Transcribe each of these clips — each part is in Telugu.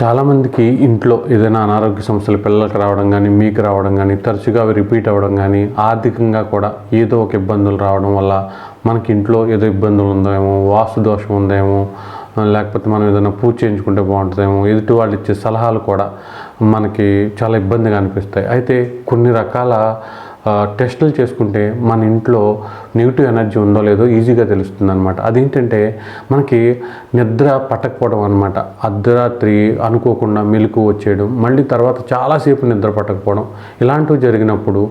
చాలామందికి ఇంట్లో ఏదైనా అనారోగ్య సమస్యలు పిల్లలకు రావడం కానీ మీకు రావడం కానీ తరచుగా అవి రిపీట్ అవ్వడం కానీ ఆర్థికంగా కూడా ఏదో ఒక ఇబ్బందులు రావడం వల్ల మనకి ఇంట్లో ఏదో ఇబ్బందులు ఉందేమో వాస్తు దోషం ఉందేమో లేకపోతే మనం ఏదైనా పూజ చేయించుకుంటే బాగుంటుందేమో ఎదుటి వాళ్ళు ఇచ్చే సలహాలు కూడా మనకి చాలా ఇబ్బందిగా అనిపిస్తాయి. అయితే కొన్ని రకాల టెస్టులు చేసుకుంటే మన ఇంట్లో నెగిటివ్ ఎనర్జీ ఉందో లేదో ఈజీగా తెలుస్తుంది అనమాట అదేంటంటే మనకి నిద్ర పట్టకపోవడం అనమాట అర్ధరాత్రి అనుకోకుండా మెలకు వచ్చేయడం మళ్ళీ తర్వాత చాలాసేపు నిద్ర పట్టకపోవడం ఇలాంటివి జరిగినప్పుడు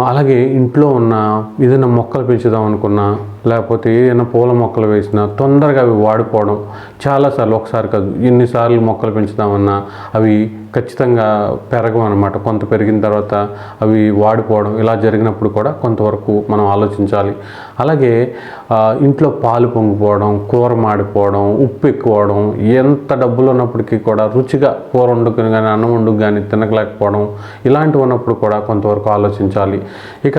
అలాగే ఇంట్లో ఉన్న ఏదైనా మొక్కలు పెంచుదాం అనుకున్నా లేకపోతే ఏదైనా పూల మొక్కలు వేసినా తొందరగా అవి వాడిపోవడం చాలాసార్లు ఒకసారి కాదు ఎన్నిసార్లు మొక్కలు పెంచుదామన్నా అవి ఖచ్చితంగా పెరగవు అనమాట కొంత పెరిగిన తర్వాత అవి వాడిపోవడం ఇలా జరిగినప్పుడు కూడా కొంతవరకు మనం ఆలోచించాలి. అలాగే ఇంట్లో పాలు పొంగిపోవడం కూర మాడిపోవడం ఉప్పు ఎక్కువడం ఎంత డబ్బులు ఉన్నప్పటికీ కూడా రుచిగా కూర వండుకుని కానీ అన్నం వండుకు కానీ తినకలేకపోవడం ఇలాంటివి ఉన్నప్పుడు కూడా కొంతవరకు ఆలోచించాలి. ఇక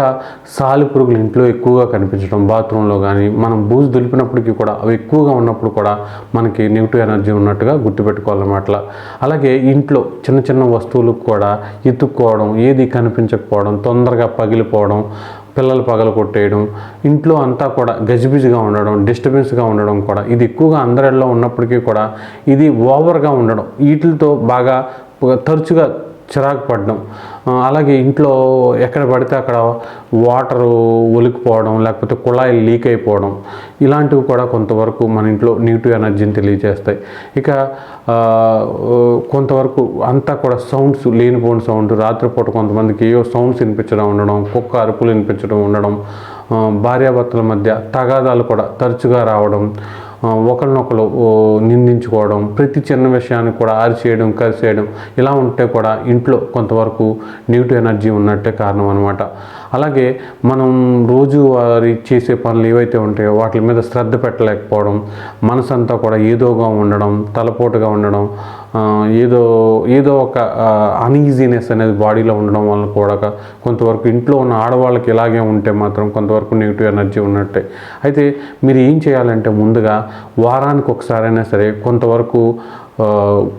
సాలి పురుగులు ఇంట్లో ఎక్కువగా కనిపించడం బాత్రూంలో కానీ మనం బూజు దులిపినప్పటికీ కూడా అవి ఎక్కువగా ఉన్నప్పుడు కూడా మనకి నెగిటివ్ ఎనర్జీ ఉన్నట్టుగా గుర్తుపెట్టుకోవాలన్నమాట. అలాగే ఇంట్లో చిన్న చిన్న వస్తువులకు కూడా ఎత్తుక్కోవడం ఏది కనిపించకపోవడం తొందరగా పగిలిపోవడం పిల్లలు పగల కొట్టేయడం ఇంట్లో అంతా కూడా గజిబిజిగా ఉండడం డిస్టర్బెన్స్గా ఉండడం కూడా ఇది ఎక్కువగా అందరిలో ఉన్నప్పటికీ కూడా ఇది ఓవర్గా ఉండడం వీటితో బాగా తరచుగా చిరాకు పడడం అలాగే ఇంట్లో ఎక్కడ పడితే అక్కడ వాటర్ ఒలికిపోవడం లేకపోతే కుళాయిలు లీక్ అయిపోవడం ఇలాంటివి కూడా కొంతవరకు మన ఇంట్లో నెగిటివ్ ఎనర్జీని తెలియజేస్తాయి. ఇక కొంతవరకు అంతా కూడా సౌండ్స్ లేనిపోని సౌండ్ రాత్రిపూట కొంతమందికి ఏవో సౌండ్స్ వినిపించడం ఉండడం కుక్క అరుపులు వినిపించడం ఉండడం భార్యాభర్తల మధ్య తగాదాలు కూడా తరచుగా రావడం ఒకరినొకరు నిందించుకోవడం ప్రతి చిన్న విషయాన్ని కూడా ఆరిచేయడం కరిచేయడం ఇలా ఉంటే కూడా ఇంట్లో కొంతవరకు నెగిటివ్ ఎనర్జీ ఉన్నట్టే కారణం అనమాట అలాగే మనం రోజువారీ చేసే పనులు ఏవైతే ఉంటాయో వాటి మీద శ్రద్ధ పెట్టలేకపోవడం మనసంతా కూడా ఏదోగా ఉండడం తలపోటుగా ఉండడం ఏదో ఏదో ఒక అన్ఈజీనెస్ అనేది బాడీలో ఉండడం వల్ల కూడా కొంతవరకు ఇంట్లో ఉన్న ఆడవాళ్ళకి ఇలాగే ఉంటే మాత్రం కొంతవరకు నెగిటివ్ ఎనర్జీ ఉన్నట్టే. అయితే మీరు ఏం చేయాలంటే ముందుగా వారానికి ఒకసారైనా సరే కొంతవరకు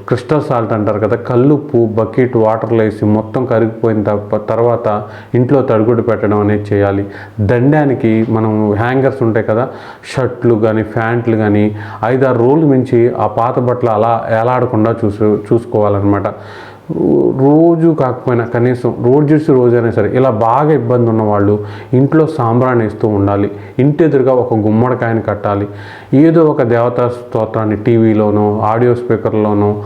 క్రిస్టల్ సాల్ట్ అంటారు కదా కల్లుప్పు బకెట్ వాటర్లో వేసి మొత్తం కరిగిపోయిన తప్ప తర్వాత ఇంట్లో తడుగుడు పెట్టడం అనేది చేయాలి. దండానికి మనం హ్యాంగర్స్ ఉంటాయి కదా షర్ట్లు కానీ ప్యాంట్లు కానీ ఐదారు రోజులు మించి ఆ పాత బట్టలు అలా ఏలాడకుండా చూసు చూసుకోవాలన్నమాట. రోజు కాకపోయినా కనీసం రోజు చూసి రోజైనా సరే ఇలా బాగా ఇబ్బంది ఉన్న వాళ్ళు ఇంట్లో సాంబ్రాన్ని ఇస్తూ ఉండాలి. ఇంటి ఎదురుగా ఒక గుమ్మడికాయని కట్టాలి. ఏదో ఒక దేవతా స్తోత్రాన్ని టీవీలోనో ఆడియో స్పీకర్లోనో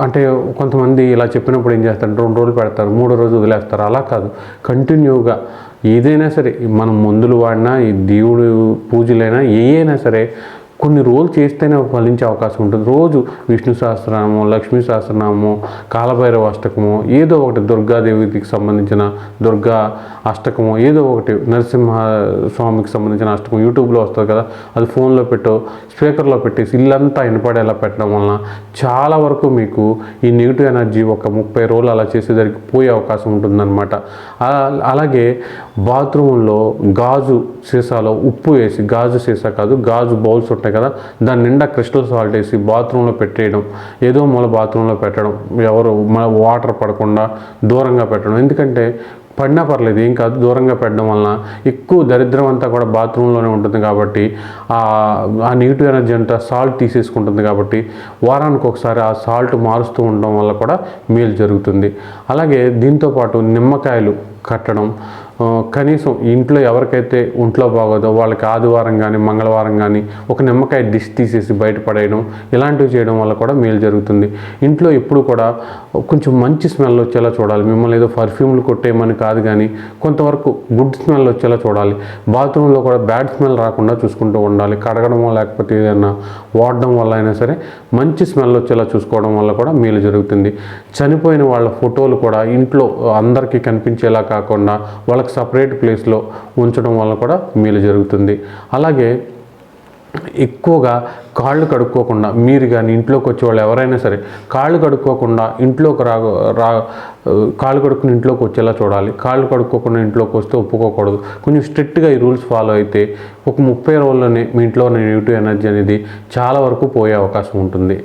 అంటే కొంతమంది ఇలా చెప్పినప్పుడు ఏం చేస్తారు? రెండు రోజులు పెడతారు మూడో రోజు వదిలేస్తారు. అలా కాదు. కంటిన్యూగా ఏదైనా సరే మనం మందులు వాడినా ఈ దేవుడు పూజలైనా ఏ అయినా సరే కొన్ని రోజులు చేస్తేనే ఫలించే అవకాశం ఉంటుంది. రోజు విష్ణు సహస్రనామం లక్ష్మీ సహస్రనామం కాలభైరవ అష్టకము ఏదో ఒకటి దుర్గాదేవికి సంబంధించిన దుర్గా అష్టకము ఏదో ఒకటి నరసింహ స్వామికి సంబంధించిన అష్టకం యూట్యూబ్లో వస్తుంది కదా అది ఫోన్లో పెట్టో స్పీకర్లో పెట్టేసి ఇల్లంతా వినపడేలా పెట్టడం వలన చాలా వరకు మీకు ఈ నెగిటివ్ ఎనర్జీ ఒక ముప్పై రోజులు అలా చేసేదానికి పోయే అవకాశం ఉంటుందన్నమాట. అలాగే బాత్రూంలో గాజు సీసాలో ఉప్పు వేసి గాజు సీసా కాదు గాజు బౌల్స్ ఉంటాయి కదా? దాని నిండా క్రిస్టల్ సాల్ట్ వేసి బాత్రూంలో పెట్టేయడం ఏదో మూల బాత్రూంలో పెట్టడం ఎవరు మన వాటర్ పడకుండా దూరంగా పెట్టడం. ఎందుకంటే పడినా పర్లేదు ఏం కాదు దూరంగా పెట్టడం వలన ఎక్కువ దరిద్రం అంతా కూడా బాత్రూంలోనే ఉంటుంది కాబట్టి ఆ ఆ నెగిటివ్ ఎనర్జీ అంతా సాల్ట్ తీసేసుకుంటుంది కాబట్టి వారానికి ఒకసారి ఆ సాల్ట్ మారుస్తూ ఉండడం వల్ల కూడా మేలు జరుగుతుంది. అలాగే దీంతోపాటు నిమ్మకాయలు కట్టడం కనీసం ఇంట్లో ఎవరికైతే ఒంట్లో బాగోదో వాళ్ళకి ఆదివారం కానీ మంగళవారం కానీ ఒక నిమ్మకాయ డిష్ తీసేసి బయటపడేయడం ఇలాంటివి చేయడం వల్ల కూడా మేలు జరుగుతుంది. ఇంట్లో ఎప్పుడు కూడా కొంచెం మంచి స్మెల్ వచ్చేలా చూడాలి. మిమ్మల్ని ఏదో పర్ఫ్యూమ్లు కొట్టేయమని కాదు కానీ కొంతవరకు గుడ్ స్మెల్ వచ్చేలా చూడాలి. బాత్రూంలో కూడా బ్యాడ్ స్మెల్ రాకుండా చూసుకుంటూ ఉండాలి. కడగడం లేకపోతే ఏదైనా వాడడం వల్ల అయినా సరే మంచి స్మెల్ వచ్చేలా చూసుకోవడం వల్ల కూడా మేలు జరుగుతుంది. చనిపోయిన వాళ్ళ ఫోటోలు కూడా ఇంట్లో అందరికీ కనిపించేలా కాకుండా వాళ్ళ వాళ్ళకి సపరేట్ ప్లేస్లో ఉంచడం వల్ల కూడా మేలు జరుగుతుంది. అలాగే ఎక్కువగా కాళ్ళు కడుక్కోకుండా మీరు కానీ ఇంట్లోకి వచ్చే వాళ్ళు ఎవరైనా సరే కాళ్ళు కడుక్కోకుండా ఇంట్లోకి రా రా కాళ్ళు కడుక్కుని ఇంట్లోకి వచ్చేలా చూడాలి. కాళ్ళు కడుక్కోకుండా ఇంట్లోకి వస్తే ఒప్పుకోకూడదు. కొంచెం స్ట్రిక్ట్గా ఈ రూల్స్ ఫాలో అయితే ఒక ముప్పై రోజుల్లోనే మీ ఇంట్లో నెగిటివ్ ఎనర్జీ అనేది చాలా వరకు పోయే అవకాశం ఉంటుంది.